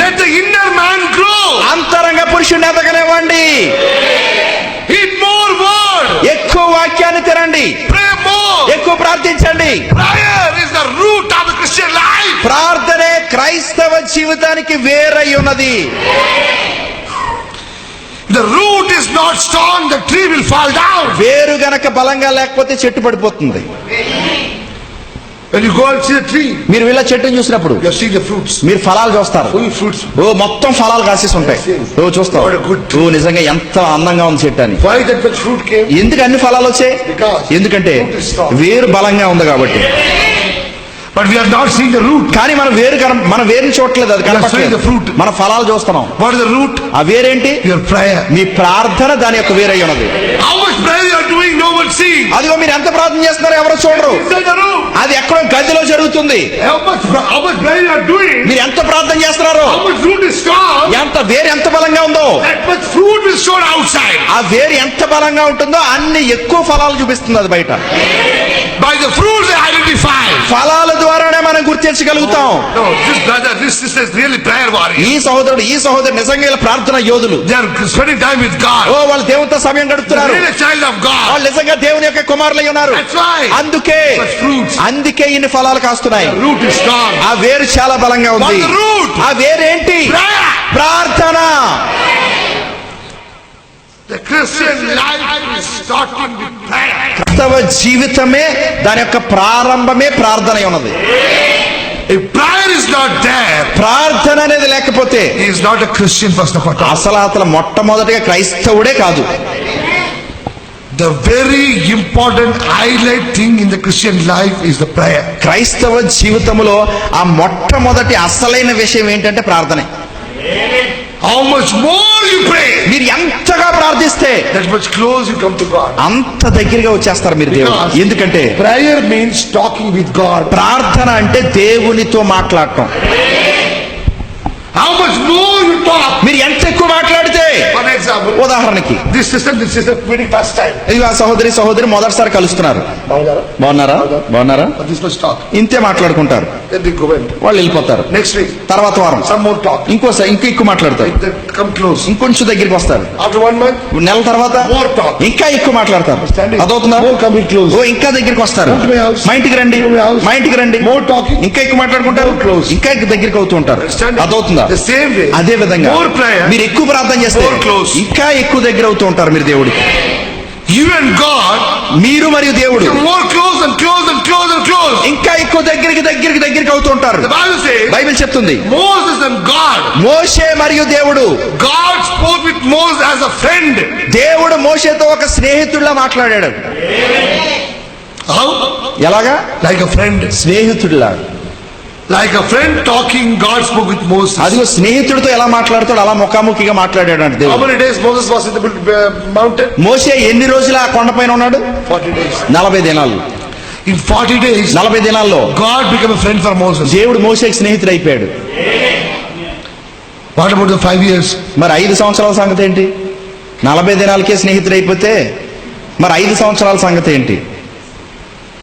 Let inner man grow అంతరంగ పురుషుడిని ఎదగనివ్వండి హిట్ మోర్ ఎక్కువ వాక్యాన్ని తినండి. ఎక్కువ ప్రార్థించండి. రూట్ ఆఫ్ క్రిస్టియన్ లైఫ్ ప్రార్థనే క్రైస్తవ జీవితానికి వేరై ఉన్నది. The root is not strong the tree will fall వేరు గనక బలంగా లేకపోతే చెట్టు పడిపోతుంది మీరు వీళ్ళ చెట్టుని చూసినప్పుడు you see the fruits. మీరు ఫలాలు చూస్తారు. ఓ మొత్తం ఫలాలు కాసేసి ఉంటాయి ఓ చూస్తాం What a good ఓ నిజంగా ఎంత అందంగా ఉంది చెట్టు అని? ఎందుకు అన్ని ఫలాలు వచ్చాయి ఎందుకంటే. వేరు బలంగా ఉంది కాబట్టి But we have not seen the root. కానీ మనం వేరు మనం వేరుని చూడట్లేదు అది the fruit. మన ఫలాలు చూస్తున్నాం is the root? ఆ వేరేంటి Your prayer. మీ ప్రార్థన దాని యొక్క వేరై ఉన్నది How much prayer you are doing, no one seeing. అదిగో మీరు ఎంత ప్రార్థన చేస్తున్నారో ఎవరో చూడరు పరస్పరం కదిలో జరుగుతుంది. మీరు ఎంత ప్రార్థన చేస్తున్నారు? ఎంత వేరు ఎంత బలంగా ఉందో? ఫ్రూట్ ఆ వేరు ఎంత బలంగా ఉంటుందో అన్ని ఎక్కువ ఫలాలు చూపిస్తుంది అది బయట. By the fruits they identify ఫలాల ద్వారానే మనం గుర్తించగలుగుతాం. Know this brother this sister is really prayer warrior ఈ సోదరుడు ఈ సోదరుడు నిజంగా ప్రార్థన యోధులు. They are spending time with God ఓ వాళ్ళు దేవుతో సమయం గడుపుతున్నారు. రియల్ చైల్డ్ ఆఫ్ గాడ్ వాళ్ళు నిజంగా దేవుని యొక్క కుమారులై ఉన్నారు. అందుకే అందుకే ఇన్ని ఫలాలు కాస్తున్నాయి. రూట్ ఇస్ స్ట్రాంగ్ ఆ వేరు చాలా బలంగా ఉంది. రూట్ ఆ వేరు ఏంటి ప్రార్థన. The Christian life క్రైస్తవ జీవితమే దాని యొక్క ప్రారంభమే ప్రార్థన ఉన్నది prayer is not there, ప్రార్థన అనేది లేకపోతే he is not a Christian first of all. అసలు అసలు మొట్టమొదటిగా క్రైస్తవుడే కాదు The very important highlight thing in the Christian life is the prayer. క్రైస్తవ జీవితంలో ఆ మొట్టమొదటి అసలైన విషయం ఏంటంటే ప్రార్థనే How much more you pray, మీరు ప్రార్థిస్తే అంత దగ్గరగా వచ్చేస్తారు మీరు దేవుడు. ఎందుకంటే prayer means talking with God ప్రార్థన అంటే దేవునితో మాట్లాడటం. మీరు ఎంత ఎక్కువ మాట్లాడితే ఉదాహరణకి దిస్ ఇస్ ఇవి ఆ సహోదరి సహోదరి మొదటిసారి కలుస్తున్నారు. బాగున్నారా? బాగున్నారా? ఇంతే మాట్లాడుకుంటారు. వెళ్ళిపోతారు. నెక్స్ట్ వీక్ తర్వాత వారం. ఇంకోసారి ఇంకా ఎక్కువ మాట్లాడతారు. ఇంకొంచెం దగ్గరికి వస్తారు. నెల తర్వాత ఇంకా ఎక్కువ మాట్లాడతారు. అదవుతుందా ఇంకా దగ్గరికి వస్తారు. మా ఇంటికి రండి. మా ఇంటికి రండి. ఇంకా ఎక్కువ మాట్లాడుకుంటారు. ఇంకా దగ్గరికి అవుతూ ఉంటారు. అదవుతుందా అదే విధంగా. మీరు ఎక్కువ ప్రార్థన చేస్తే ఇంకా ఎక్కువ దగ్గర అవుతూ ఉంటారు మీరు దేవుడికి. మీరు మరియు దేవుడు ఇంకా ఎక్కువ దగ్గరికి దగ్గరికి దగ్గరికి అవుతూ ఉంటారు బైబిల్ చెప్తుంది. మోషే మరియు దేవుడు ఫ్రెండ్ దేవుడు మోషేతో ఒక స్నేహితుడిలా మాట్లాడాడు. ఎలాగా? లైక్ ఫ్రెండ్ స్నేహితుడిలాగా A friend talking, God spoke with Moses. అదిగో స్నేహితుడితో ఎలా మాట్లాడతాడు అలా ముఖాముఖిగా మాట్లాడాడు అంటే How దేవుడు many days Moses was in the uh, mountain? మోసే ఎన్ని రోజులు ఆ కొండపైన ఉన్నాడు 40 days. నలభై దినాలు In 40 days, నలభై దినాల్లో God became a friend for Moses. దేవుడు మోసేకి స్నేహితుడు అయిపోయాడు What about the five years? మరి ఐదు సంవత్సరాల సంగతి ఏంటి నలభై దినాలకే స్నేహితుడు అయిపోతే మరి ఐదు సంవత్సరాల సంగతి ఏంటి